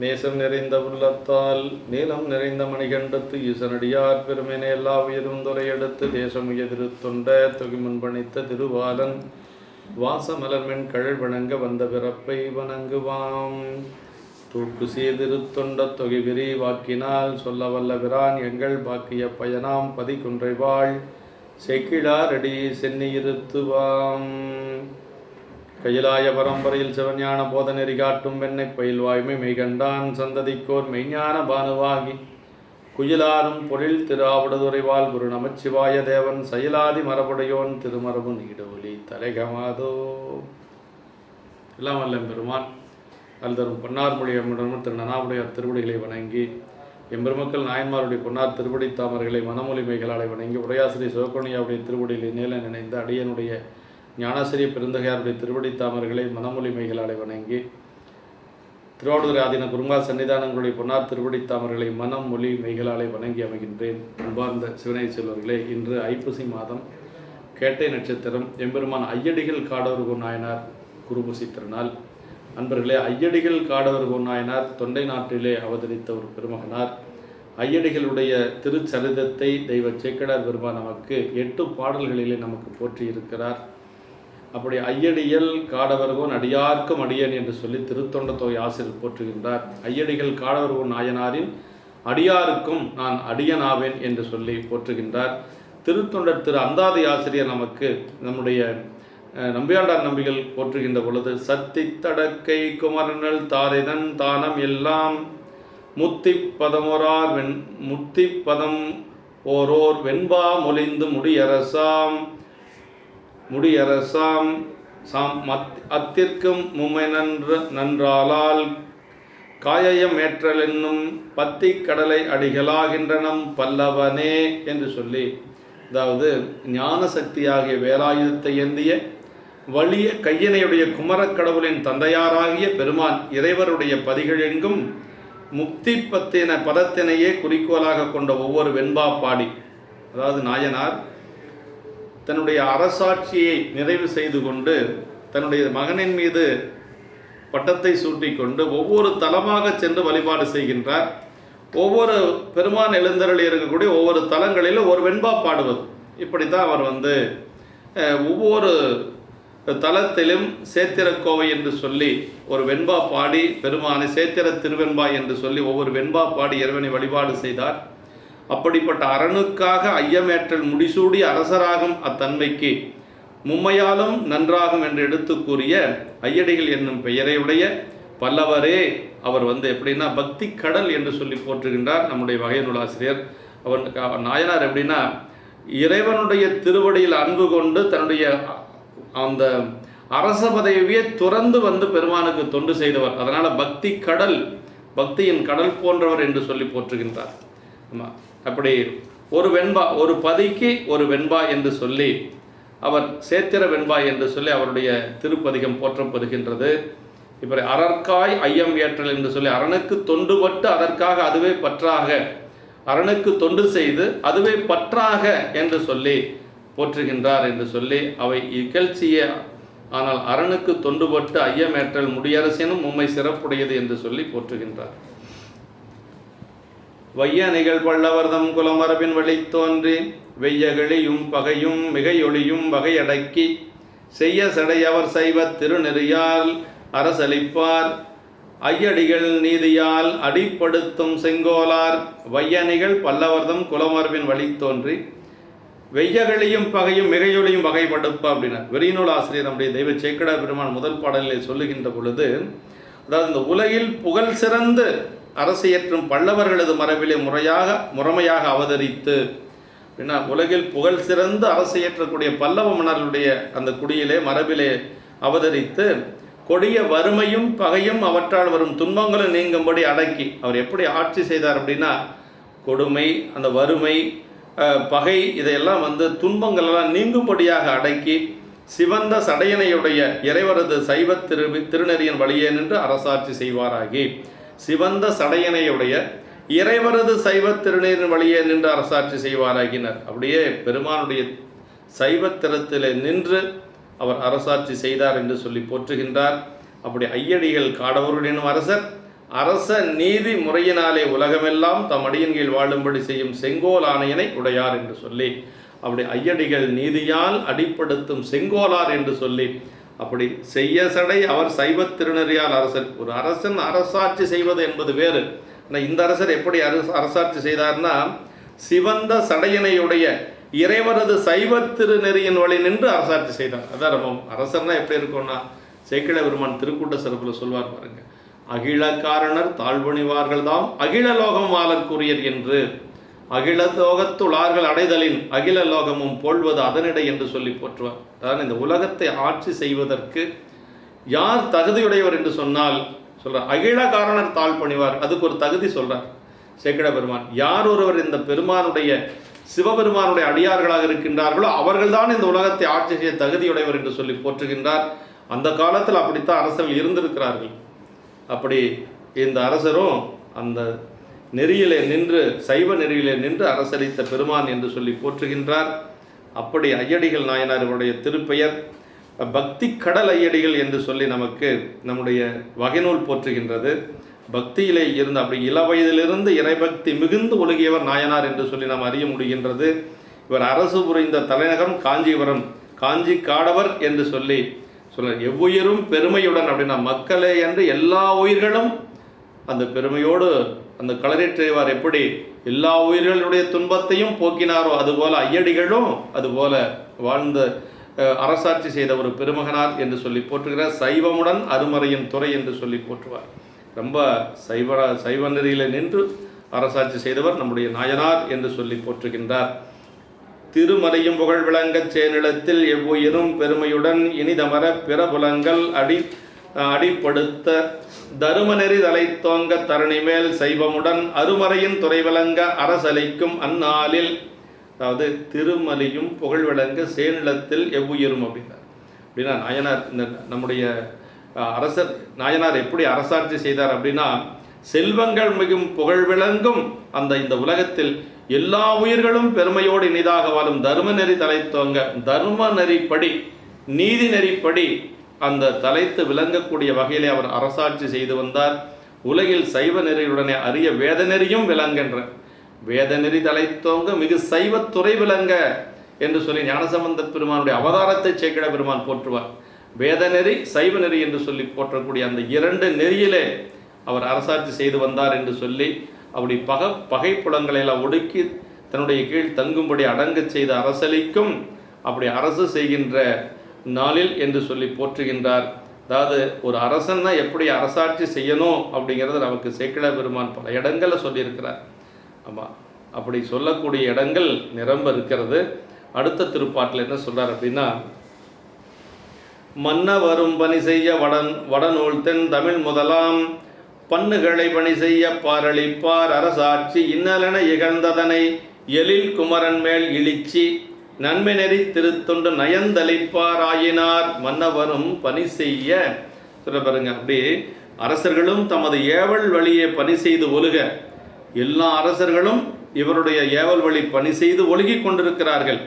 நேசம் நிறைந்த உள்ளத்தால் நீளம் நிறைந்த மணிகண்டத்து ஈசனடியார் பெருமென எல்லா உயிரும் துறையெடுத்து தேசமுய எதிர்த்தொண்ட தொகுமன் பணித்த திருவாலன் வாசமலர்மென் கழல் வணங்க வந்த பிறப்பை வணங்குவாம். தூக்கு சீர்திருத்தொண்ட தொகை விரி வாக்கினால் சொல்ல வல்ல பிரான் எங்கள் பாக்கிய பயனாம் பதிக்குன்றைவாள் செக்கிழாரடி சென்னியிருத்துவாம். கையிலாய பரம்பரையில் சிவஞான போத நெறி காட்டும் வெண்ணை பயில் வாய்மை மெய்கண்டான் சந்ததிக்கோர் மெய்ஞான பானுவாகி. குயிலாரும் பொழில் திருஆவடுதுறைவாள் குரு நமச்சிவாய தேவன் சயிலாதி மரபுடையோன் திருமரபு நீடொலி தலைகமாதோ. எல்லாம் வல்ல பெருமான் அல்தரும் பொன்னார் மொழி அம்மிடமும் திரு நனாவுடையார் திருவடிகளை வணங்கி எம்பெருமக்கள் நாயன்மாருடைய பொன்னார் திருவடி தாமர்களை மனமொழிமைகளாலே வணங்கி உரையாசிரியர் சிவகோணியாவுடைய திருவடியில் நேல நினைந்த அடியனுடைய ஞானாசிரிய பெருந்தகையாருடைய திருவடி தாமர்களை மனமொழிமைகளாலை வணங்கி திருவாவூர் ஆதீன குருங்கா சன்னிதானங்களுடைய பொன்னார் திருவடி தாமர்களை மனம் மொழி மெய்களாலை வணங்கி அமைகின்றேன். அன்பார்ந்த சிவனை செல்வர்களே இன்று ஐப்பசி மாதம் கேட்டை நட்சத்திரம் எம்பெருமான் ஐயடிகள் காடவர் நாயனார் குருபுசி திருநாள். அன்பர்களே ஐயடிகள் காடவர் நாயனார் தொண்டை நாட்டிலே அவதரித்த ஒரு பெருமகனார். ஐயடிகளுடைய திருச்சரிதத்தை தெய்வ சேக்கடார் பெருமா நமக்கு எட்டு பாடல்களிலே நமக்கு போற்றியிருக்கிறார். அப்படி ஐயடியல் காடவர்கோன் அடியார்க்கும் அடியன் என்று சொல்லி திருத்தொண்ட ஆசிரியர் போற்றுகின்றார். ஐயடிகள் காடவர்கோன் நாயனாரின் அடியாருக்கும் நான் அடியனாவேன் என்று சொல்லி போற்றுகின்றார். திருத்தொண்டர் திரு அந்தாதி ஆசிரியர் நமக்கு நம்முடைய நம்பியாண்டார் நம்பிகள் போற்றுகின்ற பொழுது சத்தி தடக்கை குமரனல் தாரிதன் தானம் எல்லாம் முத்தி பதமோரார் வெண் முத்தி பதம் ஓரோர் வெண்பா மொழிந்து முடியரசாம். முடியரசாம் சாம் மத் அத்திற்கும் மும்மை நன்ற நன்றாலால் காயயம் என்னும் பத்தி கடலை அடிகளாகின்றனம் பல்லவனே என்று சொல்லி அதாவது ஞான சக்தியாகிய வேலாயுதத்தை ஏந்திய வலிய கையனையுடைய குமரக்கடவுளின் தந்தையாராகிய பெருமான் இறைவருடைய பதிகள் எங்கும் முக்தி பத்தின பதத்தினையே குறிக்கோளாக கொண்ட ஒவ்வொரு வெண்பா பாடி அதாவது நாயனார் தன்னுடைய அரசாட்சியை நிறைவு செய்து கொண்டு தன்னுடைய மகனின் மீது பட்டத்தை சூட்டிக்கொண்டு ஒவ்வொரு தலமாக சென்று வழிபாடு செய்கின்றார். ஒவ்வொரு பெருமான் எழுந்தருளி இருக்கக்கூடிய ஒவ்வொரு தலங்களிலும் ஒரு வெண்பா பாடுவது. இப்படித்தான் அவர் வந்து ஒவ்வொரு தலத்திலும் சேத்திரக்கோவை என்று சொல்லி ஒரு வெண்பா பாடி பெருமானை சேத்திர திருவெண்பா என்று சொல்லி ஒவ்வொரு வெண்பா பாடி இறைவனை வழிபாடு செய்தார். அப்படிப்பட்ட அரணுக்காக ஐயமேற்றல் முடிசூடி அரசராகும் அத்தன்மைக்கு. மும்மையாலும் நன்றாகும் என்று எடுத்து கூறிய ஐயடிகள் என்னும் பெயரையுடைய பல்லவரே அவர் வந்து எப்படின்னா பக்தி கடல் என்று சொல்லி போற்றுகின்றார் நம்முடைய வகை நூலாசிரியர் அவர் அவர் நாயனார் எப்படின்னா இறைவனுடைய திருவடியில் அன்பு கொண்டு தன்னுடைய அந்த அரச பதவியை துறந்து வந்து பெருமானுக்கு தொண்டு செய்தவர். அதனால் பக்தி கடல் பக்தியின் கடல் போன்றவர் என்று சொல்லி போற்றுகின்றார். ஆமாம் அப்படி ஒரு வெண்பா ஒரு பதிக்கு ஒரு வெண்பா என்று சொல்லி அவர் சேத்திர வெண்பா என்று சொல்லி அவருடைய திருப்பதிகம் போற்றப்படுகின்றது. இப்படி அறற்காய் ஐயம் ஏற்றல் என்று சொல்லி அரணுக்கு தொண்டுபட்டு அதற்காக அதுவே பற்றாக அரணுக்கு தொண்டு செய்து அதுவே பற்றாக என்று சொல்லி போற்றுகின்றார் என்று சொல்லி அவை இகழ்ச்சிய. ஆனால் அரணுக்கு தொண்டுபட்டு ஐயமேற்றல் முடியரசினும் உண்மை சிறப்புடையது என்று சொல்லி போற்றுகின்றார். வைய நிகழ் பல்லவர்தம் குலமரபின் வழி தோன்றி வெய்யகளியும் பகையும் மிகையொளியும் வகையடக்கி செய்ய சடையவர் செய்வ திருநெறியால் அரசளிப்பார். ஐயடிகள் நீதியால் அடிப்படுத்தும் செங்கோலார். வையணிகள் பல்லவர்தம் குலமரபின் வழி தோன்றி வெய்யகளையும் பகையும் மிகையொலியும் வகைப்படுப்ப அப்படின்னா வெறிநூல் ஆசிரியர் நம்முடைய தெய்வ சேக்கடா பெருமான் முதல் பாடலில் சொல்லுகின்ற பொழுது அதாவது இந்த உலகில் புகழ் சிறந்து அரசியற்றும் பல்லவர்களது மரபிலே முறையாக முறைமையாக அவதரித்து அப்படின்னா உலகில் புகழ் சிறந்து அரசியற்றக்கூடிய பல்லவ மன்னர்களுடைய அந்த குடியிலே மரபிலே அவதரித்து கொடிய வறுமையும் பகையும் அவற்றால் வரும் துன்பங்களும் நீங்கும்படி அடக்கி அவர் எப்படி ஆட்சி செய்தார் அப்படின்னா கொடுமை அந்த வறுமை பகை இதையெல்லாம் வந்து துன்பங்களெல்லாம் நீங்கும்படியாக அடக்கி சிவந்த சடையனையுடைய இறைவரது சைவ திரு திருநெறியின் வழியே நின்று அரசாட்சி செய்வாராகி சிவந்த சடையனையுடைய இறைவரது சைவ திருநீரின் வழியே நின்று அரசாட்சி செய்வாராகினர். அப்படியே பெருமானுடைய சைவ திறத்திலே நின்று அவர் அரசாட்சி செய்தார் என்று சொல்லி போற்றுகின்றார். அப்படி ஐயடிகள் காடவருடனும் அரசர் அரச நீதி முறையினாலே உலகமெல்லாம் தம் அடியின் கீழ் வாழும்படி செய்யும் செங்கோல் ஆணையனை உடையார் என்று சொல்லி அப்படி ஐயடிகள் நீதியால் அடிப்படுத்தும் செங்கோலார் என்று சொல்லி அப்படி செய்ய சடை அவர் சைவத் திருநெறியால் அரசர் ஒரு அரசன் அரசாட்சி செய்வது என்பது வேறு. ஆனால் இந்த அரசர் எப்படி அரசு அரசாட்சி செய்தார்னா சிவந்த சடையனையுடைய இறைவரது சைவத் திருநெறியின் வழி நின்று அரசாட்சி செய்தார். அதான் ரொம்ப அரசர்னா எப்படி இருக்கும்னா சேக்கிழ பெருமான் திருக்கூட்ட சிறப்பில் சொல்வார் பாருங்க அகிலக்காரணர் தாழ்வணிவார்கள் தாம் அகில லோகம் வாழற்குரியர் என்று. அகில லோகத்துளார்கள் அடைதலின் அகில லோகமும் போல்வது அதனிடை என்று சொல்லி போற்றுவார். அதாவது இந்த உலகத்தை ஆட்சி செய்வதற்கு யார் தகுதியுடையவர் என்று சொன்னால் சொல்கிறார் அகில காரணர் தாழ் பணிவார். அதுக்கு ஒரு தகுதி சொல்றார். சேக்கட பெருமான் யார் ஒருவர் இந்த பெருமானுடைய சிவபெருமானுடைய அடியார்களாக இருக்கின்றார்களோ அவர்கள்தான் இந்த உலகத்தை ஆட்சி செய்ய தகுதியுடையவர் என்று சொல்லி போற்றுகின்றார். அந்த காலத்தில் அப்படித்தான் அரசர்கள் இருந்திருக்கிறார்கள். அப்படி இந்த அரசரும் அந்த நெறியிலே நின்று சைவ நெறியிலே நின்று அரசளித்த பெருமான் என்று சொல்லி போற்றுகின்றார். அப்படி ஐயடிகள் நாயனாருடைய திருப்பெயர் பக்தி கடல் ஐயடிகள் என்று சொல்லி நமக்கு நம்முடைய வகைநூல் போற்றுகின்றது. பக்தியிலே இருந்து அப்படி இளவயதிலிருந்து இறைபக்தி மிகுந்து ஒழுகியவர் நாயனார் என்று சொல்லி நாம் அறிய முடிகின்றது. இவர் அரசு புரிந்த தலைநகரம் காஞ்சிபுரம் காஞ்சி காடவர் என்று சொல்லி சொல்ல எவ்வுயிரும் பெருமையுடன் அப்படின்னா மக்களே என்று எல்லா உயிர்களும் அந்த பெருமையோடு அந்த களரிற்றைவார் எப்படி எல்லா உயிர்களுடைய துன்பத்தையும் போக்கினாரோ அதுபோல ஐயடிகளும் அதுபோல வாழ்ந்த அரசாட்சி செய்த ஒரு பெருமகனார் என்று சொல்லி போற்றுகிறார் சைவமுடன் அருமறையின் துறை என்று சொல்லி போற்றுவார். ரொம்ப சைவ சைவ நெறியில் நின்று அரசாட்சி செய்தவர் நம்முடைய நாயனார் என்று சொல்லி போற்றுகின்றார். திருமறையும் புகழ் விளங்கச் சேனிடத்தில் எவ்வுயிரும் பெருமையுடன் இனிதமர பிறபுலங்கள் அடி அடிப்படுத்த. தருமநெறி தலைத்தோங்க தரணி மேல் சைவமுடன் அருமறையின் துறை விளங்க அந்நாளில். அதாவது திருமலியும் புகழ் விளங்க சேநிலத்தில் எவ்வுயிரும் அப்படின்னார் அப்படின்னா நாயனார் இந்த நம்முடைய அரசர் நாயனார் எப்படி அரசாட்சி செய்தார் அப்படின்னா செல்வங்கள் மிகும் புகழ் விளங்கும் அந்த இந்த உலகத்தில் எல்லா உயிர்களும் பெருமையோடு இனிதாக வாழும் தர்ம நெறி தலைத்தோங்க தர்ம நெறிப்படி நீதி நெறிப்படி அந்த தலைத்து விளங்கக்கூடிய வகையிலே அவர் அரசாட்சி செய்து வந்தார். உலகில் சைவ நெறியுடனே அரிய வேத நெறியும் விளங்கென்ற வேத நெறி தலைத்தோங்க மிகு சைவத்துறை விளங்க என்று சொல்லி ஞானசம்பந்த பெருமானுடைய அவதாரத்தை சேக்கிட பெருமான் போற்றுவார். வேத நெறி சைவ நெறி என்று சொல்லி போற்றக்கூடிய அந்த இரண்டு நெறியிலே அவர் அரசாட்சி செய்து வந்தார் என்று சொல்லி அப்படி பக பகை புலங்களை எல்லாம் ஒடுக்கி தன்னுடைய கீழ் தங்கும்படி அடங்கச் செய்த அரசளிக்கும் அப்படி அரசு செய்கின்ற நாளில் என்று சொல்லி போற்றுகின்றார். அதாவது ஒரு அரசன்னா எப்படி அரசாட்சி செய்யணும் அப்படிங்கிறது நமக்கு சேக்கிழ பெருமான் பல இடங்களில் சொல்லியிருக்கிறார். ஆமாம் அப்படி சொல்லக்கூடிய இடங்கள் நிரம்ப இருக்கிறது. அடுத்த திருப்பாட்டில் என்ன சொல்கிறார் அப்படின்னா மன்ன வரும் பணி செய்ய வடன் வடநூல் தென் தமிழ் முதலாம். பண்ணுகளை பணி செய்ய பாரளிப்பார் அரசாட்சி இன்னலென இகழ்ந்ததனை எழில் குமரன் மேல் இழிச்சி. நன்மை நெறி திருத்தொண்டு நயந்தளிப்பாராயினார் மன்னவரும் பணி செய்ய. சொல்ல பாருங்க அப்படி அரசர்களும் தமது ஏவல் வழியை பணி செய்து ஒழுக. எல்லா அரசர்களும் இவருடைய ஏவல் வழி பணி செய்து ஒழுகி கொண்டிருக்கிறார்கள்.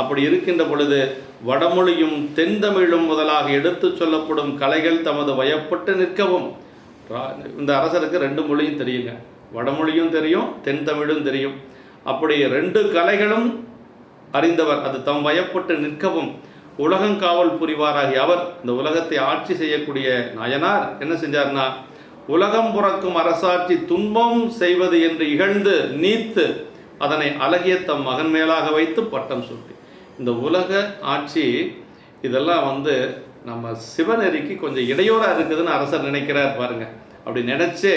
அப்படி இருக்கின்ற பொழுது வடமொழியும் தென்தமிழும் முதலாக எடுத்துச் சொல்லப்படும் கலைகள் தமது வயப்பட்டு நிற்கவும். இந்த அரசருக்கு ரெண்டு மொழியும் தெரியுங்க. வடமொழியும் தெரியும் தென்தமிழும் தெரியும். அப்படி ரெண்டு கலைகளும் அறிந்தவர் அது தம் வயப்பட்டு நிற்கவும் உலகங்காவல் புரிவாராகிய அவர் இந்த உலகத்தை ஆட்சி செய்யக்கூடிய நாயனார் என்ன செஞ்சார்னா உலகம் புறக்கும் அரசாட்சி துன்பம் செய்வது என்று இகழ்ந்து நீத்து அதனை அழகிய தம் மகன் மேலாக வைத்து பட்டம் சூட்டி. இந்த உலக ஆட்சி இதெல்லாம் வந்து நம்ம சிவநெறிக்கு கொஞ்சம் இடையூறாக இருக்குதுன்னு அரசர் நினைக்கிறார் பாருங்க. அப்படி நினைச்சு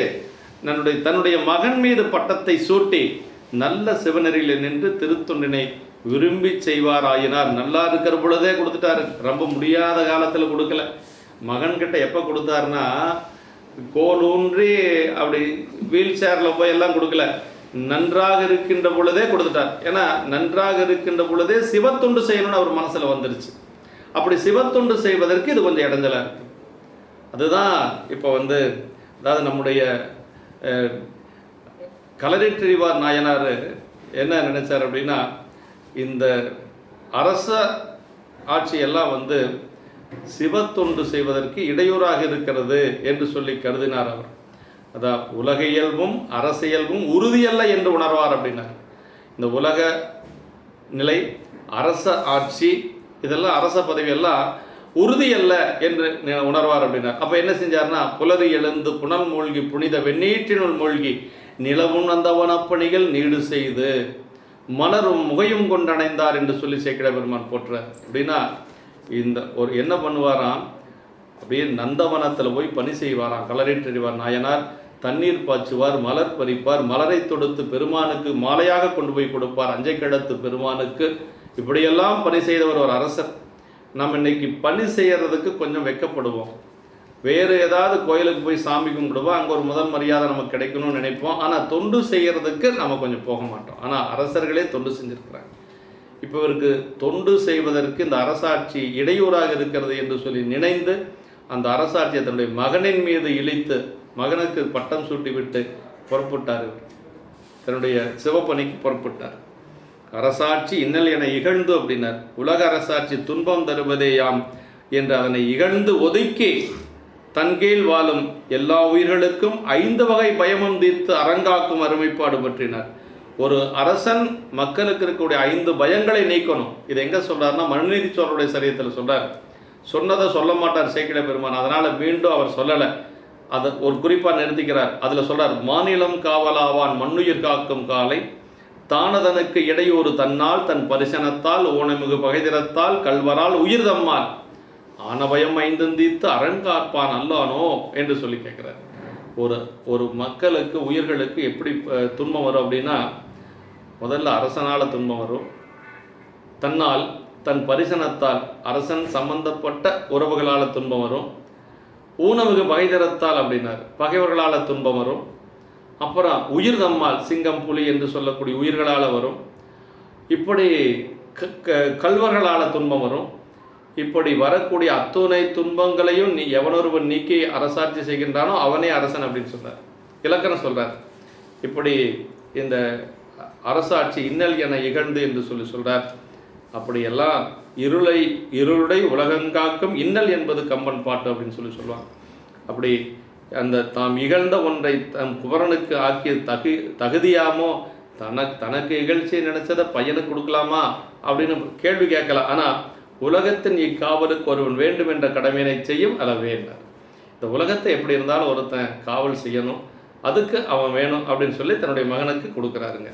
தன்னுடைய தன்னுடைய மகன் மீது பட்டத்தை சூட்டி நல்ல சிவநெறியில் நின்று திருத்தொண்டினை விரும்பி செய்வாராயினார். நல்லா இருக்கிற பொழுதே கொடுத்துட்டாரு. ரொம்ப முடியாத காலத்தில் கொடுக்கல. மகன்கிட்ட எப்போ கொடுத்தாருன்னா கோலூன்றி அப்படி வீல் சேரில் போய் எல்லாம் கொடுக்கல. நன்றாக இருக்கின்ற பொழுதே கொடுத்துட்டார். ஏன்னா நன்றாக இருக்கின்ற பொழுதே சிவத்துண்டு செய்யணும்னு அவர் மனசில் வந்துருச்சு. அப்படி சிவத்துண்டு செய்வதற்கு இது கொஞ்சம் இடைஞ்சலாக இருக்கு. அதுதான் இப்போ வந்து அதாவது நம்முடைய கலரிட்டிரிவார் நாயனார் என்ன நினைச்சார் அப்படின்னா இந்த அரச ஆட்சியெல்லாம் வந்து சிவத்தொண்டு செய்வதற்கு இடையூறாக இருக்கிறது என்று சொல்லி கருதினார் அவர். அதான் உலக இயல்பும் அரசியல்பும் உறுதியல்ல என்று உணர்வார் அப்படின்னார். இந்த உலக நிலை அரச ஆட்சி இதெல்லாம் அரச பதவியெல்லாம் உறுதியல்ல என்று உணர்வார் அப்படின்னார். அப்போ என்ன செஞ்சார்னா புலரி எழுந்து புனல் மூழ்கி புனித வெண்ணீற்றினுள் மூழ்கி நிலவும் அந்த வனப்பணிகள் நீடு செய்து மலரும் முகையும் கொண்டடைந்தார் என்று சொல்லி சேக்கிட பெருமான் போற்ற. அப்படின்னா இந்த ஒரு என்ன பண்ணுவாராம்? அப்படியே நந்தவனத்தில் போய் பணி செய்வாராம். களரேற்றறிவார் நாயனார் தண்ணீர் பாய்ச்சுவார் மலர் பறிப்பார் மலரை தொடுத்து பெருமானுக்கு மாலையாக கொண்டு போய் கொடுப்பார் அஞ்சை கிழத்து பெருமானுக்கு. இப்படியெல்லாம் பணி செய்தவர் ஒரு அரசர். நம்ம இன்னைக்கு பணி செய்யறதுக்கு கொஞ்சம் வெட்கப்படுவோம் வேறு ஏதாவது கோயிலுக்கு போய் சாமி கும்பிடுவோம் அங்கே ஒரு முதல் மரியாதை நமக்கு கிடைக்கணும்னு நினைப்போம். ஆனால் தொண்டு செய்கிறதுக்கு நம்ம கொஞ்சம் போக மாட்டோம். ஆனால் அரசர்களே தொண்டு செஞ்சுருக்கிறாங்க. இப்போ இவருக்கு தொண்டு செய்வதற்கு இந்த அரசாட்சி இடையூறாக இருக்கிறது என்று சொல்லி நினைந்து அந்த அரசாட்சியை தன்னுடைய மகனின் மீது இழித்து மகனுக்கு பட்டம் சூட்டிவிட்டு புறப்பட்டார் தன்னுடைய சிவப்பணிக்கு புறப்பட்டார். அரசாட்சி இன்னல் என இகழ்ந்து அப்படின்னார். உலக அரசாட்சி துன்பம் தருவதேயாம் என்று அதனை இகழ்ந்து ஒதுக்கி தன்கீழ் வாழும் எல்லா உயிர்களுக்கும் ஐந்து வகை பயமும் தீர்த்து அரங்காக்கும் அருமைப்பாடு பற்றினார். ஒரு அரசன் மக்களுக்கு இருக்கக்கூடிய ஐந்து பயங்களை நீக்கணும். இது எங்கே சொல்கிறாருன்னா மனுநீதி சோழருடைய சரியத்தில் சொல்கிறார் சொன்னதை சொல்ல மாட்டார் சேக்கிட பெருமான். அதனால் மீண்டும் அவர் சொல்லலை. அதை ஒரு குறிப்பாக நிறுத்திக்கிறார். அதில் சொல்கிறார் மாநிலம் காவலாவான் மண்ணுயிர் காக்கும் காலை தானதனுக்கு இடையூறு தன்னால் தன் பரிசனத்தால் ஊனமிகு பகைதிரத்தால் கல்வரால் உயிர் தம்மால் ஆனபயம் ஐந்தந்தீத்து அரண் காப்பான் அல்லானோ என்று சொல்லி கேட்குறார். ஒரு ஒரு மக்களுக்கு உயிர்களுக்கு எப்படி துன்பம் வரும் அப்படின்னா முதல்ல அரசனால துன்பம் வரும். தன்னால் தன் பரிசனத்தால் அரசன் சம்பந்தப்பட்ட உறவுகளால் துன்பம் வரும். ஊனமிகு பகைதரத்தால் அப்படின்னார். பகைவர்களால் துன்பம் வரும். அப்புறம் உயிர் தம்மால் சிங்கம் புலி என்று சொல்லக்கூடிய உயிர்களால் வரும். இப்படி க- க- துன்பம் வரும். இப்படி வரக்கூடிய அத்துணை துன்பங்களையும் நீ எவனொருவன் நீக்கி அரசாட்சி செய்கின்றானோ அவனே அரசன் அப்படின்னு சொன்னார் இலக்கணம் சொல்கிறார் இப்படி இந்த அரசாட்சி இன்னல் என இகழ்ந்து என்று சொல்லி சொல்கிறார் அப்படியெல்லாம் இருளை இருளுடை உலகங்காக்கும் இன்னல் என்பது கம்பன் பாட்டு அப்படின்னு சொல்லி சொல்லுவாங்க. அப்படி அந்த தாம் இகழ்ந்த ஒன்றை தம் குமரனுக்கு ஆக்கிய தகு தகுதியாமோ தனக்கு தனக்கு இகழ்ச்சியை நினைச்சதை பையனுக்கு கொடுக்கலாமா அப்படின்னு கேள்வி கேட்கலாம் ஆனால் உலகத்தின் இக்காவலுக்கு ஒருவன் வேண்டும் என்ற கடமையினை செய்யும் அளவே என்றார் இந்த உலகத்தை எப்படி இருந்தாலும் ஒருத்தன் காவல் செய்யணும் அதுக்கு அவன் வேணும் அப்படின்னு சொல்லி தன்னுடைய மகனுக்கு கொடுக்குறாருங்க.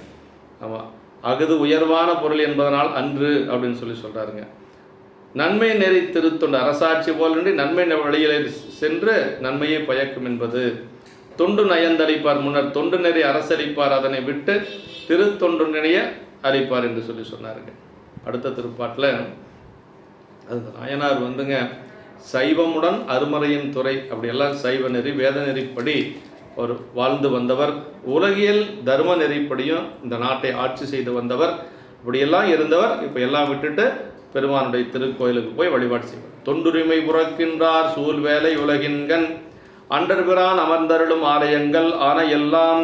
ஆமாம் அகுது உயர்வான பொருள் என்பதனால் அன்று அப்படின்னு சொல்லி சொல்கிறாருங்க நன்மை நெறி திருத்தொண்டு அரசாட்சி போலின்றி நன்மை ந- வழியிலே சென்று நன்மையை பயக்கும் என்பது. தொண்டு நயந்தளிப்பார் முன்னர் தொண்டு நெறி அரசளிப்பார் அதனை விட்டு திருத்தொண்டு நினைய அளிப்பார் என்று சொல்லி சொன்னாருங்க. அடுத்த திருப்பாட்டில் அது நாயனார் வந்துங்க சைவமுடன் அருமறையின் துறை அப்படியெல்லாம் சைவ நெறி வேத நெறிப்படி ஒரு வாழ்ந்து வந்தவர். உலகியல் தர்ம நெறிப்படியும் இந்த நாட்டை ஆட்சி செய்து வந்தவர். இப்படியெல்லாம் இருந்தவர் இப்போ எல்லாம் விட்டுட்டு பெருமானுடைய திருக்கோயிலுக்கு போய் வழிபாடு செய்வார். தொண்டுரிமை புறக்கின்றார் சூழ் வேலை உலகின்கண். அண்டர்பிரான் அமர்ந்தருளும் ஆலயங்கள் ஆன எல்லாம்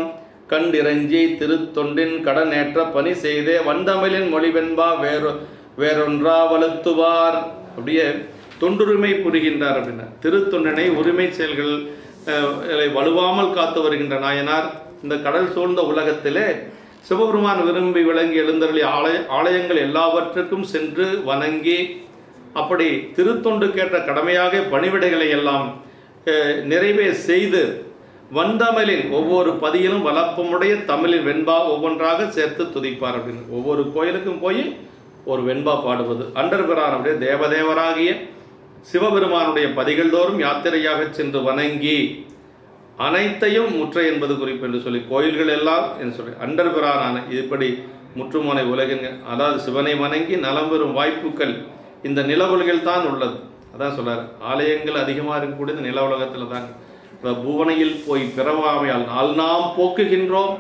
கண்டிரஞ்சி திருத்தொண்டின் கடனேற்ற பணி செய்தே வந்தமிழின் மொழிவென்பா வேறு வேறொன்றா வலுத்துவார் அப்படியே தொண்டுரிமை புரிகின்றார் அப்படின்னா திருத்தொண்டனை உரிமை செயல்கள் வலுவாமல் காத்து வருகின்ற நாயனார் இந்த கடல் சூழ்ந்த உலகத்திலே சிவபெருமான் விரும்பி விளங்கி எழுந்தருளி ஆலய ஆலயங்கள் எல்லாவற்றுக்கும் சென்று வணங்கி அப்படி திருத்தொண்டு கேட்ட கடமையாக பணிவிடைகளை எல்லாம் நிறைவே செய்து வந்தமிழின் ஒவ்வொரு பதியிலும் வளப்பமுடைய தமிழில் வெண்பா ஒவ்வொன்றாக சேர்த்து துதிப்பார் அப்படின்னு. ஒவ்வொரு கோயிலுக்கும் போய் ஒரு வெண்பா பாடுவது. அண்டர்பிரான் அப்படியே தேவதேவராகிய சிவபெருமானுடைய பதிகள் தோறும் யாத்திரையாக சென்று வணங்கி அனைத்தையும் முற்றை என்பது குறிப்பு என்று சொல்லி கோயில்கள் எல்லாம் என்று சொல்லி அண்டர்பிரானான இப்படி முற்றுமுனை உலகின் அதாவது சிவனை வணங்கி நலம் பெறும் வாய்ப்புகள் இந்த நில தான் உள்ளது. அதான் சொல்றாரு. ஆலயங்கள் அதிகமாக இருக்கக்கூடியது நில உலகத்தில் தான். இப்ப பூவனையில் போய் பிறவாமையால் நாள் நாம் போக்குகின்றோம்.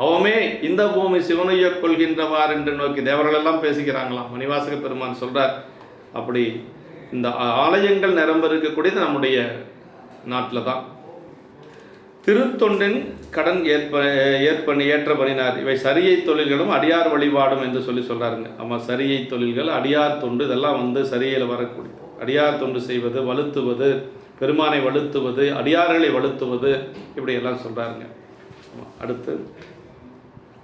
அவமே இந்த பூமி சிவனைய கொள்கின்றவார் என்று நோக்கி தேவர்களெல்லாம் பேசுகிறாங்களாம். மணிவாசக பெருமான் சொல்றார் அப்படி இந்த ஆலயங்கள் நிரம்ப இருக்கக்கூடியது நம்முடைய நாட்டில் தான் திருத்தொண்டின் கடன் ஏற்ப ஏற்ப ஏற்ற பணினார் இவை சரியை தொழில்களும் அடியார் வழிபாடும் என்று சொல்லி சொல்கிறாருங்க ஆமாம் சரியை தொழில்கள் அடியார் தொண்டு இதெல்லாம் வந்து சரியையில் வரக்கூடிய அடியார் தொண்டு செய்வது வலுத்துவது பெருமானை வலுத்துவது அடியார்களை வலுத்துவது இப்படியெல்லாம் சொல்கிறாருங்க அடுத்து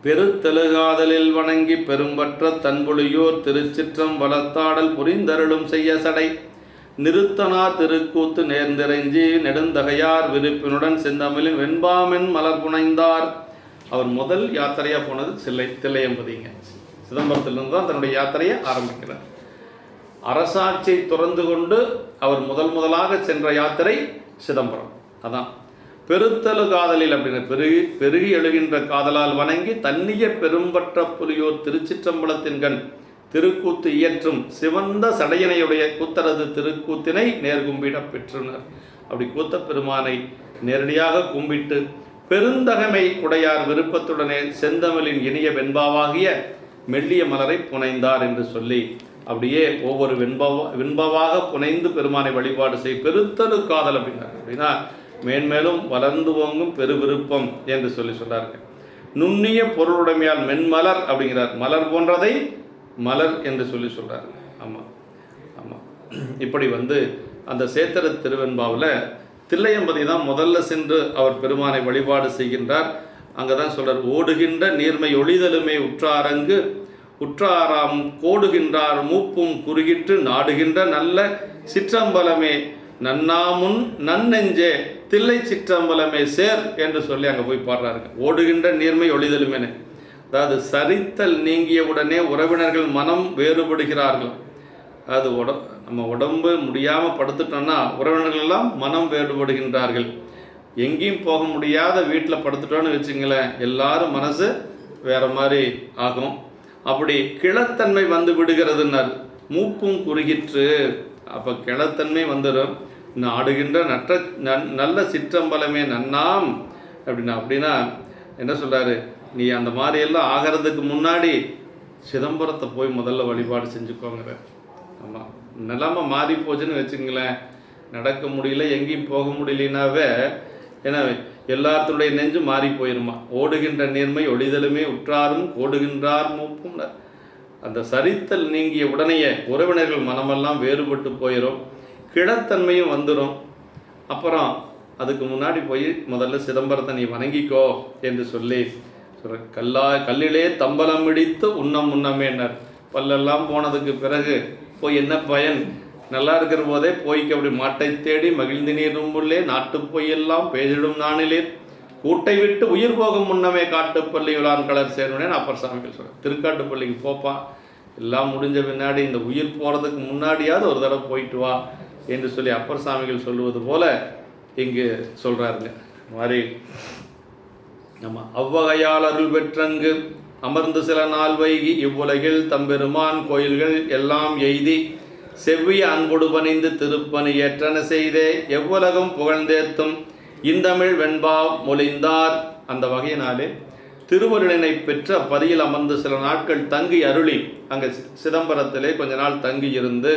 பெருத்தெழுகாதலில் வணங்கி பெரும்பற்ற தன்புலியோர் திருச்சிற்றம் வளர்த்தாடல் புரிந்தருளும் செய்ய சடை. நிறுத்தனா திருக்கூத்து நேர்ந்திரைஞ்சி நெடுந்தகையார் விருப்பினுடன் செந்தமிழின் வெண்பாமென் மலர் புனைந்தார். அவர் முதல் யாத்திரையாக போனது சில்லை தில்லையம்பதிங்க. சிதம்பரத்திலிருந்து தான் தன்னுடைய யாத்திரையை ஆரம்பிக்கிறார். அரசாட்சியை துறந்து கொண்டு அவர் முதல் முதலாக சென்ற யாத்திரை சிதம்பரம். அதான். பெருத்தலு காதலில் அப்படின்னு பெருகி பெருகி எழுகின்ற காதலால் வணங்கி தன்னிய பெரும்பற்ற புலியோர் திருச்சிற்றம்பலத்தின் கண் திருக்கூத்து இயற்றும் சிவந்த சடையனையுடைய கூத்தரது திருக்கூத்தினை நேர்கும்பிட பெற்றனர். அப்படி கூத்த பெருமானை நேரடியாக கும்பிட்டு பெருந்தகமை உடையார் விருப்பத்துடனே செந்தமிழின் இனிய வெண்பாவாகிய மெல்லிய மலரை புனைந்தார் என்று சொல்லி அப்படியே ஒவ்வொரு வெண்பாவா வெண்பவாக புனைந்து பெருமானை வழிபாடு செய் பெருத்தலு காதல் அப்படின்னார். அப்படின்னா மேன்மேலும் வளர்ந்து ஓங்கும் பெருவிருப்பம் என்று சொல்லி சொன்னார்கள். நுண்ணிய பொருளுடைமையால் மென்மலர் அப்படிங்கிறார். மலர் போன்றதை மலர் என்று சொல்லி சொல்றாரு. ஆமாம் ஆமாம் இப்படி வந்து அந்த சேத்திர திருவெண்பாவில் தில்லையம்பதி தான் முதல்ல சென்று அவர் பெருமானை வழிபாடு செய்கின்றார். அங்கே தான் சொல்கிறார் ஓடுகின்ற நீர்மை ஒளிதலுமே உற்றாரங்கு உற்றாராம் கோடுகின்றார் மூப்பும் குறுகிட்டு நாடுகின்ற நல்ல சிற்றம்பலமே நன்னாமுன் நன்னெஞ்சே தில்லை சிற்றம்பலமே சேர் என்று சொல்லி அங்கே போய் பாடுறாருங்க. ஓடுகின்ற நீர்மை ஒளிதலுமேனே அதாவது சரித்தல் நீங்கிய உடனே உறவினர்கள் மனம் வேறுபடுகிறார்கள். அது உட நம்ம உடம்பு முடியாமல் படுத்துட்டோம்னா உறவினர்கள் எல்லாம் மனம் வேறுபடுகின்றார்கள். எங்கேயும் போக முடியாத வீட்டில் படுத்துட்டோன்னு வச்சுங்களேன் எல்லாரும் மனசு வேற மாதிரி ஆகும். அப்படி கிளத்தன்மை வந்து விடுகிறதுன்னார். மூப்பும் குறுகிற்று அப்போ கிளத்தன்மை வந்துடும் நாடுகின்ற நற்ற நன்- நல்ல சிற்றம்பலமே நன்னாம். அப்படின்னா அப்படின்னா என்ன சொல்கிறாரு நீ அந்த மாதிரி எல்லாம் ஆகிறதுக்கு முன்னாடி சிதம்பரத்தை போய் முதல்ல வழிபாடு செஞ்சுக்கோங்கிற. ஆமாம் நிலமை மாறி போச்சுன்னு வச்சுங்களேன் நடக்க முடியல எங்கேயும் போக முடியலனாவே ஏன்னா எல்லாத்துடைய நெஞ்சு மாறி போயிருமா? ஓடுகின்ற நீர்மை ஒளிதலுமே உற்றாரும் ஓடுகின்றார் மூப்பும் அந்த சரித்தல் நீங்கிய உடனேயே உறவினர்கள் மனமெல்லாம் வேறுபட்டு போயிடும் கிழத்தன்மையும் வந்துடும் அப்புறம் அதுக்கு முன்னாடி போய் முதல்ல சிதம்பரத்தை நீ வணங்கிக்கோ என்று சொல்லி சொல்ற கல்லா கல்லிலே தம்பலம் இடித்து உண்ணம் உண்ணமேனர் பல்லெல்லாம் போனதுக்கு பிறகு போய் என்ன பயன்? நல்லா இருக்கிற போதே போய்க்கு அப்படி மாட்டை தேடி மகிழ்ந்து நீரும் உள்ளே நாட்டு பொய்யெல்லாம் பேசிடும் நானிலே. கூட்டை விட்டு உயிர் போகும் முன்னமே காட்டுப்பள்ளி விழான் கலர் சேருனேன். அப்பர் சாமிகள் சொல்கிறேன் திருக்காட்டுப்பள்ளிக்கு போப்பா. எல்லாம் முடிஞ்ச பின்னாடி இந்த உயிர் போகிறதுக்கு முன்னாடியாவது ஒரு தடவை போயிட்டு வா. என்று சொல்லி அப்பர் சாமிகள் சொல்லுவது போல இங்கு சொல்கிறாருங்க மாதிரி நம்ம அவ்வகையால் அருள் பெற்றங்கு அமர்ந்து சில நாள் வைகி இவ்வுலகில் தம்பெருமான் கோயில்கள் எல்லாம் எய்தி செவ்விய அன்பொடு பணிந்து திருப்பணி ஏற்றன செய்தே எவ்வுலகம் புகழ்ந்தேத்தும் இந்தமிழ் வெண்பா மொழிந்தார். அந்த வகையினாலே திருவருளினை பெற்ற பதியில் அமர்ந்து சில நாட்கள் தங்கி அருளி அங்கே சிதம்பரத்திலே கொஞ்ச நாள் தங்கி இருந்து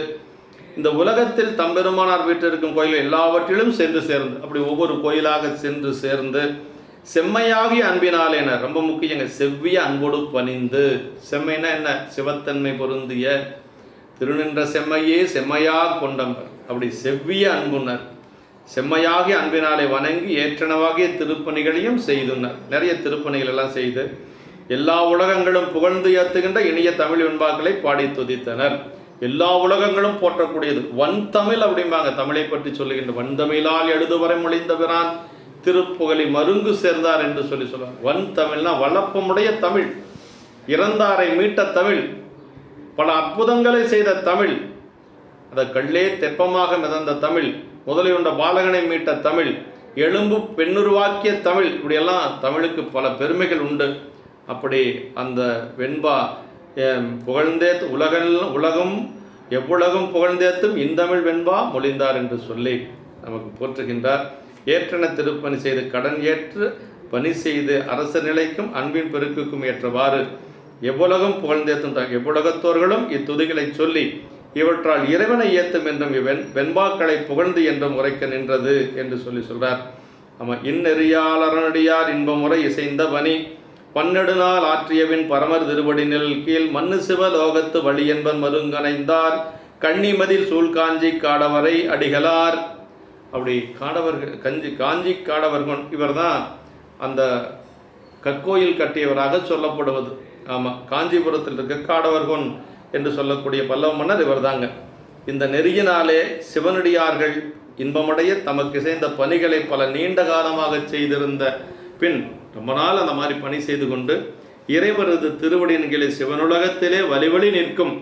இந்த உலகத்தில் தம்பெருமானார் வீட்டில் இருக்கும் கோயில் எல்லாவற்றிலும் சென்று சேர்ந்து அப்படி ஒவ்வொரு கோயிலாக சென்று சேர்ந்து செம்மையாகிய அன்பினாலேன ரொம்ப முக்கியங்க செவ்விய அன்போடு பணிந்து. செம்மைனா என்ன? சிவத்தன்மை பொருந்திய திருநின்ற செம்மையே செம்மையாக கொண்டவர். அப்படி செவ்விய அன்புனர் செம்மையாகிய அன்பினாலே வணங்கி ஏற்றனவாகிய திருப்பணிகளையும் செய்துனர். நிறைய திருப்பணிகள் எல்லாம் செய்து எல்லா உலகங்களும் புகழ்ந்து ஏற்றுகின்ற இனிய தமிழ் வெண்பாக்களை பாடி துதித்தனர். எல்லா உலகங்களும் போற்றக்கூடியது. வன் தமிழ் அப்படிம்பாங்க. தமிழை பற்றி சொல்லுகின்ற வன் தமிழால் எழுதுவரை மொழிந்தவரான் திருப்புகழி மருங்கு சேர்ந்தார் என்று சொல்லி சொல்லுவாங்க. வன் தமிழ்னா வளப்பமுடைய தமிழ். இறந்தாரை மீட்ட தமிழ். பல அற்புதங்களை செய்த தமிழ். அந்த கள்ளே தெப்பமாக மிதந்த தமிழ். முதலியுண்ட பாலகனை மீட்ட தமிழ். எலும்பு பெண்ணுருவாக்கிய தமிழ். இப்படியெல்லாம் தமிழுக்கு பல பெருமைகள் உண்டு. அப்படி அந்த வெண்பா புகழ்ந்தேத்து உலகல் உலகம் எவ்வுலகம் புகழ்ந்தேத்தும் இந்தமிழ் வெண்பா மொழிந்தார் என்று சொல்லி நமக்கு போற்றுகின்றார். ஏற்றன திருப்பணி செய்து கடன் ஏற்று பணி செய்து அரச நிலைக்கும் அன்பின் பெருக்குக்கும் ஏற்றவாறு எவ்வுலகம் புகழ்ந்தேத்தும் எவ்வுலகத்தோர்களும் இத்துதிகளை சொல்லி இவற்றால் இறைவனை ஏத்தும் என்றும் இவன் வெண்பாக்களை புகழ்ந்து என்றும் உரைக்க நின்றது என்று சொல்லி சொல்றார். ஆமாம் இந்நெறியாளரனடியார் இன்பமுறை இசைந்த பணி பன்னெடுநாள் ஆற்றியவின் பரமர் திருவடினில் கீழ் மண்ணு சிவ லோகத்து வழி என்பன் மருங்கனைந்தார் கன்னிமதில் சூழ்காஞ்சி காடவரை அடிகளார். அப்படி காடவர்கள் கஞ்சி காஞ்சி காடவர்கன் இவர்தான் அந்த கற்கோயில் கட்டியவராக சொல்லப்படுவது. ஆமாம் காஞ்சிபுரத்தில் இருக்க காடவர்கொன் என்று சொல்லக்கூடிய பல்லவ மன்னர் இவர்தாங்க. இந்த நெறியினாலே சிவனடியார்கள் இன்பமடைய தமக்கு செய்த பணிகளை பல நீண்ட காலமாக செய்திருந்த பின் ரொம்ப நாள் அந்த மாதிரி பணி செய்து கொண்டு இறைவரது திருவடியின்களை சிவனுலகத்திலே வழிவழி நிற்கும்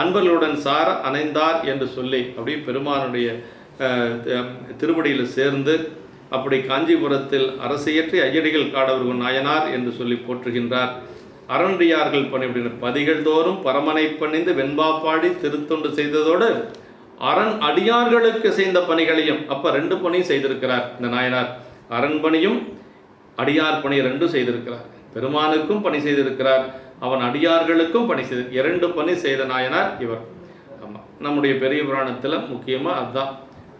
அன்பர்களுடன் சார அணைந்தார் என்று சொல்லி அப்படி பெருமானுடைய திருவடியில் சேர்ந்து அப்படி காஞ்சிபுரத்தில் அரசியற்றி ஐயடிகள் காடவர்கள் நாயனார் என்று சொல்லி போற்றுகின்றார். அரண்டியார்கள் பணிபுரிந்த பதிகள் தோறும் பரமனை பணிந்து வெண்பா பாடி திருத்தொண்டு செய்ததோடு அரண் அடியார்களுக்கு செய்த பணிகளையும் அப்போ ரெண்டு பணியும் செய்திருக்கிறார் இந்த நாயனார். அரண் பணியும் அடியார் பணி ரெண்டும் செய்திருக்கிறார். பெருமானுக்கும் பணி செய்திருக்கிறார். அவன் அடியார்களுக்கும் பணி செய்து இரண்டு பணி செய்த நாயனார் இவர். ஆமாம் நம்முடைய பெரிய புராணத்தில் முக்கியமாக அதுதான்.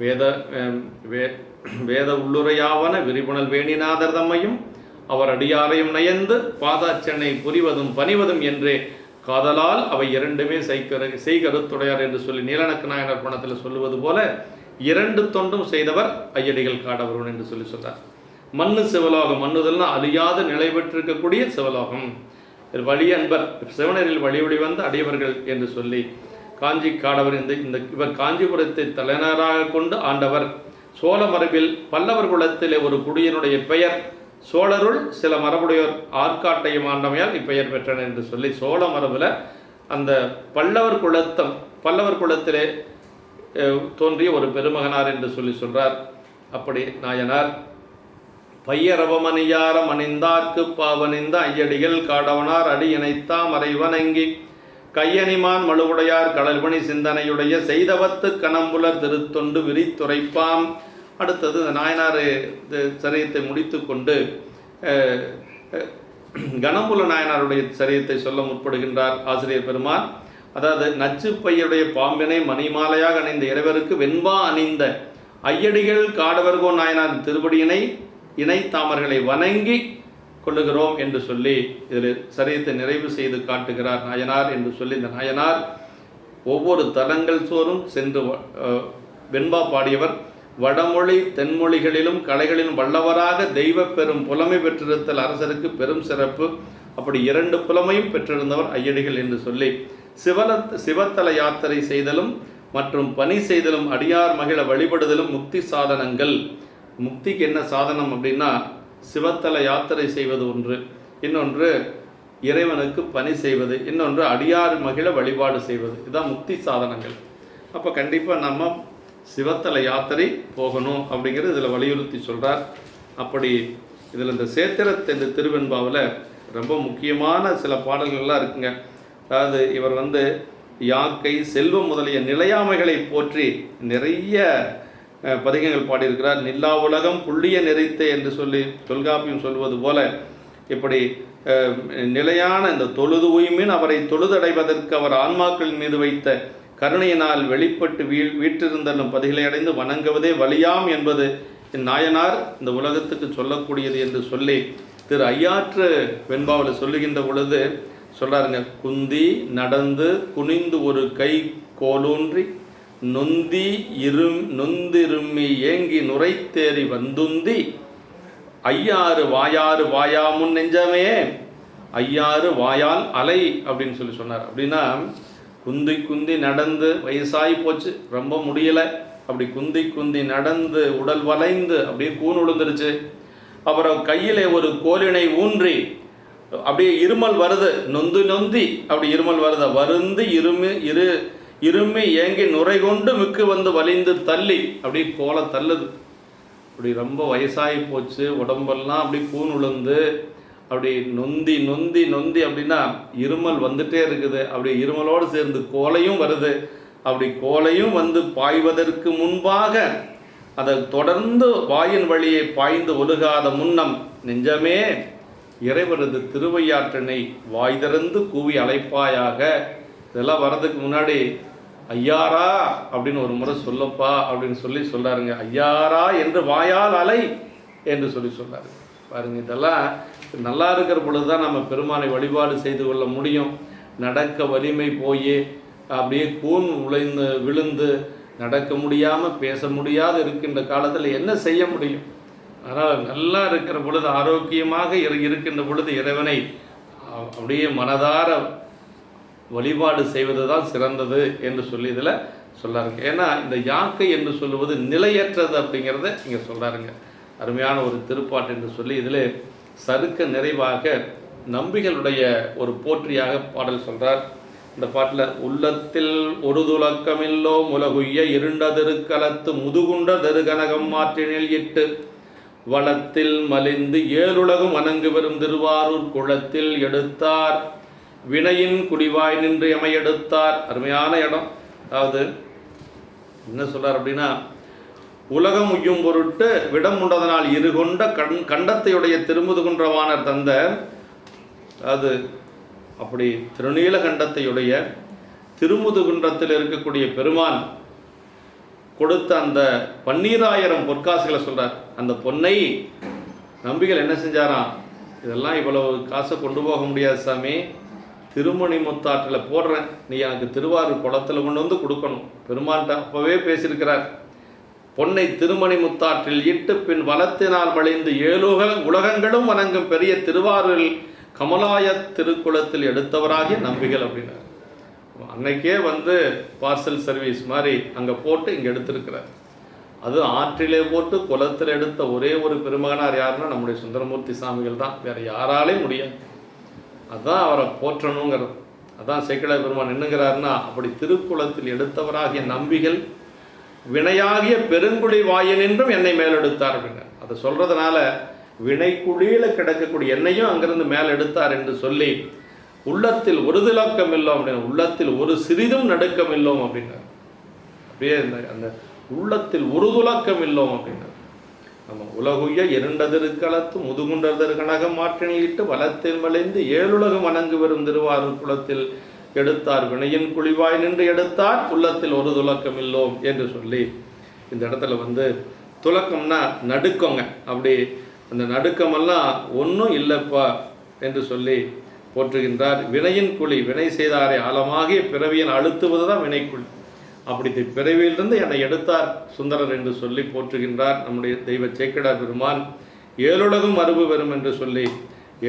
வேத வே வேத உள்ளுரையாவன விரிபுணல் வேணிநாதர் தம்மையும் அவர் அடியாரையும் நயந்து பாதாச்சனை புரிவதும் பணிவதும் என்றே காதலால் அவை இரண்டுமே செய்கரு செய்கருத்துடையார் என்று சொல்லி நீலனக்கு நாயனர் பணத்தில் சொல்லுவது போல இரண்டு தொண்டும் செய்தவர் ஐயடிகள் காடவருவன் என்று சொல்லி சொன்னார் மண்ணு சிவலோகம். மண்ணுதல்னா அழியாத நிலை பெற்றிருக்கக்கூடிய சிவலோகம். வழி அன்பர் சிவனரில் வழிவழி வந்த அடியவர்கள் என்று சொல்லி காஞ்சி காடவர் இந்த இந்த இவர் காஞ்சிபுரத்தை தலைநராக கொண்டு ஆண்டவர் சோழ மரபில் பல்லவர் குலத்திலே ஒரு குடியினுடைய பெயர் சோழருள் சில மரபுடையோர் ஆற்காட்டையும் ஆண்டமையால் இப்பெயர் பெற்றனர் என்று சொல்லி சோழ மரபில் அந்த பல்லவர் குலத்தம் பல்லவர் குலத்திலே தோன்றிய ஒரு பெருமகனார் என்று சொல்லி சொல்றார். அப்படி நாயனார் பையரவமணியாரம் அணிந்தார்க்கு பாவனிந்த ஐயடிகள் காடவனார் அடி இணைத்தாம் அறைவனங்கி கையணிமான் மழுவுடையார் கடல்பணி சிந்தனையுடைய செய்தவத்து கணம்புலர் திருத்தொண்டு விரித்துரைப்பாம். அடுத்தது இந்த நாயனார் சரியத்தை முடித்துக்கொண்டு கொண்டு கணம்புல நாயனாருடைய சரியத்தை சொல்ல முற்படுகின்றார் ஆசிரியர் பெருமான். அதாவது நச்சுப்பையுடைய பாம்பினை மணிமாலையாக அணிந்த இறைவருக்கு வெண்பா அணிந்த ஐயடிகள் காடவர்கோ நாயனார் திருவடியினை இணை தாமர்களை வணங்கி கொள்ளுகிறோம் என்று சொல்லி இதில் சரீரத்தை நிறைவு செய்து காட்டுகிறார் நாயனார் என்று சொல்லி இந்த நாயனார் ஒவ்வொரு தலங்கள் சோறும் சென்று வெண்பா பாடியவர் வடமொழி தென்மொழிகளிலும் கலைகளிலும் வல்லவராக தெய்வ பெரும் புலமை பெற்றிருத்தல் அரசருக்கு பெரும் சிறப்பு. அப்படி இரண்டு புலமையும் பெற்றிருந்தவர் ஐயடிகள் என்று சொல்லி சிவல சிவத்தல யாத்திரை செய்தலும் மற்றும் பணி செய்தலும் அடியார் மகிழ வழிபடுதலும் முக்தி சாதனங்கள். முக்திக்கு என்ன சாதனம் அப்படின்னா சிவத்தல யாத்திரை செய்வது ஒன்று இன்னொன்று இறைவனுக்கு பணி செய்வது இன்னொன்று அடியார் மகிழ வழிபாடு செய்வது. இதுதான் முக்தி சாதனங்கள். அப்போ கண்டிப்பாக நம்ம சிவத்தல யாத்திரை போகணும் அப்படிங்கிறது இதில் வலியுறுத்தி சொல்கிறார் அப்படி இதில் இந்த சேத்திரத் இந்த திருவெண்பாவில் ரொம்ப முக்கியமான சில பாடல்கள்லாம் இருக்குங்க. அதாவது இவர் வந்து யாக்கை செல்வம் முதலிய நிலையாமைகளை போற்றி நிறைய பதிகங்கள் பாடியிருக்கிறார். நில்லா உலகம் புள்ளிய நிறைத்த என்று சொல்லி தொல்காப்பியம் சொல்வது போல இப்படி நிலையான இந்த தொழுது உய்மின் அவரை தொழுதடைவதற்கு அவர் ஆன்மாக்கள் மீது வைத்த கருணையினால் வெளிப்பட்டு வீ வீற்றிருந்தாலும் பதிகளை அடைந்து வணங்குவதே வலியாம் என்பது இந்நாயனார் இந்த உலகத்துக்கு சொல்லக்கூடியது என்று சொல்லி திரு ஐயாற்று வெண்பாவில் சொல்லுகின்ற பொழுது சொல்கிறாருங்க குந்தி நடந்து குனிந்து ஒரு கை கோலூன்றி நொந்தி இரும் நொந்திரும்மி ஏங்கி நுரைத்தேறி வந்துந்தி. ஐயாறு வாயாறு வாயாமுன் நெஞ்சமே ஐயாறு வாயால் அலை அப்படின்னு சொல்லி சொன்னார். அப்படின்னா குந்தி குந்தி நடந்து வயசாகி போச்சு ரொம்ப முடியலை. அப்படி குந்தி குந்தி நடந்து உடல் வளைந்து அப்படியே கூன் விழுந்துருச்சு அப்புறம் கையிலே ஒரு கோலினை ஊன்றி அப்படியே இருமல் வருது நொந்து நொந்தி அப்படி இருமல் வருது? வருந்து இருமி இரு இருமி ஏங்கி நுரை கொண்டு மிக்கு வந்து வலிந்து தள்ளி அப்படி கோல தள்ளுது. அப்படி ரொம்ப வயசாகி போச்சு. உடம்பெல்லாம் அப்படி கூன் உளுந்து. அப்படி நொந்தி நொந்தி நொந்தி அப்படின்னா இருமல் வந்துட்டே இருக்குது. அப்படி இருமலோடு சேர்ந்து கோலையும் வருது. அப்படி கோலையும் வந்து பாய்வதற்கு முன்பாக அதை தொடர்ந்து வாயின் வழியை பாய்ந்து ஒழுகாத முன்னம் நெஞ்சமே இறைவரது திருவையாற்றினை வாய் திறந்து கூவி அழைப்பாயாக இதெல்லாம் வர்றதுக்கு முன்னாடி ஐயாரா அப்படின்னு ஒரு முறை சொல்லப்பா அப்படின்னு சொல்லி சொல்கிறாருங்க ஐயாரா என்று வாயால் அலை என்று சொல்லி சொல்கிறாரு பாருங்க இதெல்லாம் நல்லா இருக்கிற பொழுது தான் நம்ம பெருமானை வழிபாடு செய்து கொள்ள முடியும். நடக்க வலிமை போய். அப்படியே கூன் உழைந்து விழுந்து நடக்க முடியாமல் பேச முடியாது இருக்கின்ற காலத்தில் என்ன செய்ய முடியும்? அதனால் நல்லா இருக்கிற பொழுது ஆரோக்கியமாக இரு- இருக்கின்ற பொழுது இறைவனை அப்படியே மனதார வழிபாடு செய்வது தான் சிறந்தது என்று சொல்லி இதில் சொல்லாருங்க. ஏன்னா இந்த யாக்கை என்று சொல்லுவது நிலையற்றது அப்படிங்கிறத இங்கே சொல்லாருங்க. அருமையான ஒரு திருப்பாட்டு என்று சொல்லி இதில் சறுக்க நிறைவாக நம்பிகளுடைய ஒரு போற்றியாக பாடல் சொல்கிறார் இந்த பாட்டில் உள்ளத்தில் ஒரு துலக்கமில்லோ முலகுய்ய இருண்டதெருக்கலத்து முதுகுண்ட தருகனகம் மாற்றினில் இட்டு வளத்தில் மலிந்து ஏழுலகும் வணங்கு வரும் திருவாரூர் குளத்தில் எடுத்தார். வினையின் குடிவாய் நின்று எமையெடுத்தார். அருமையான இடம். அதாவது என்ன சொல்றார் அப்படின்னா உலகம் உய்யும் பொருட்டு விடம் உண்டதனால் இருகொண்ட கண் கண்டத்தையுடைய திருமுதுகுன்றவாணர் தந்த அது அப்படி திருநீல கண்டத்தையுடைய திருமுதுகுன்றத்தில் இருக்கக்கூடிய பெருமான் கொடுத்த அந்த பன்னீராயிரம் பொற்காசுகளை சொல்றார். அந்த பொன்னை நம்பிகள் என்ன செஞ்சாராம்? இதெல்லாம் இவ்வளவு காசை கொண்டு போக முடியாது சாமி. திருமணி முத்தாற்றில் போடுறேன். நீ எனக்கு திருவாரூர் குளத்தில் கொண்டு வந்து கொடுக்கணும். பெருமாள்கிட்ட அப்போவே பேசியிருக்கிறார். பொன்னை திருமணி முத்தாற்றில் இட்டு பின் வளத்தினால் வளைந்து ஏழுக உலகங்களும் வணங்கும் பெரிய திருவாரூரில் கமலாய திருக்குளத்தில் எடுத்தவராகிய நம்பிகள் அப்படின்னார். அன்னைக்கே வந்து பார்சல் சர்வீஸ் மாதிரி அங்கே போட்டு இங்கே எடுத்திருக்கிறார். அது ஆற்றிலே போட்டு குளத்தில் எடுத்த ஒரே ஒரு பெருமகனார் யாருன்னா நம்முடைய சுந்தரமூர்த்தி சாமிகள் தான். வேறு யாராலையும் முடியாது. அதான் அவரை போற்றணுங்கிறது. அதான் சேக்கிழ பெருமான் என்னங்கிறாருன்னா அப்படி திருக்குளத்தில் எடுத்தவராகிய நம்பிகள் வினையாகிய பெருங்குடி வாயனின்றும் என்னை மேலெடுத்தார் அப்படின்னு அதை சொல்கிறதுனால வினைக்குழியில் கிடக்கக்கூடிய என்னையும் அங்கிருந்து மேலே எடுத்தார் என்று சொல்லி உள்ளத்தில் ஒரு திலக்கம் இல்லோம் அப்படின்னு உள்ளத்தில் ஒரு சிறிதும் நடுக்கம் இல்லோம் அப்படின்னார் அப்படியே அந்த உள்ளத்தில் ஒரு துலக்கம் இல்லோம் அப்படின்னார் நம்ம உலகுய இரண்டதிருக்களத்து முதுகுண்டதர் கனகம் மாற்றினிட்டு வளத்தில் மலைந்து ஏழுலகம் வணங்கு வரும் திருவாரூர் குளத்தில் எடுத்தார் வினையின் குழிவாய் நின்று எடுத்தார் உள்ளத்தில் ஒரு துலக்கம் இல்லோம் என்று சொல்லி இந்த இடத்துல வந்து துலக்கம்னா நடுக்கங்க. அப்படி அந்த நடுக்கமெல்லாம் ஒன்றும் இல்லைப்பா என்று சொல்லி போற்றுகின்றார். வினையின் குழி வினை செய்தாரை ஆழமாகிய பிறவியின் அழுத்துவது தான் வினைக்குழி. அப்படி பிறவியிலிருந்து என்னை எடுத்தார் சுந்தரர் என்று சொல்லி போற்றுகின்றார் நம்முடைய தெய்வ சேக்கடா பெருமான். ஏழுலகம் மறுபு பெறும் என்று சொல்லி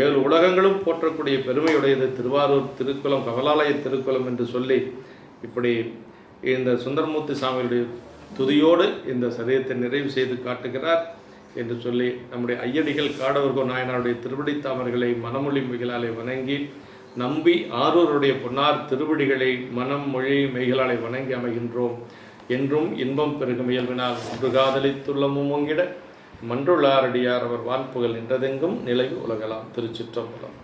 ஏழு உலகங்களும் போற்றக்கூடிய பெருமையுடையது திருவாரூர் திருக்குளம் கவலாலய திருக்குளம் என்று சொல்லி இப்படி இந்த சுந்தரமூர்த்தி சாமியுடைய துதியோடு இந்த சரீரத்தை நிறைவு செய்து காட்டுகிறார் என்று சொல்லி நம்முடைய ஐயடிகள் காடவர்கோ நாயனாருடைய திருவடி தாமர்களை மனமொழி மிகளாலே வணங்கி நம்பி ஆரூருடைய பொன்னார் திருவடிகளை மனம் மொழி மெய்களாலை வணங்கி அமைகின்றோம். என்றும் இன்பம் பெருகும் இயல்பினால் முருகாதலித்துள்ளமும் ஒங்கிட மன்றுள்ளாரடியார் அவர் வான்புகள் நின்றதெங்கும் நிலை உலகலாம். திருச்சிற்றம்பலம்.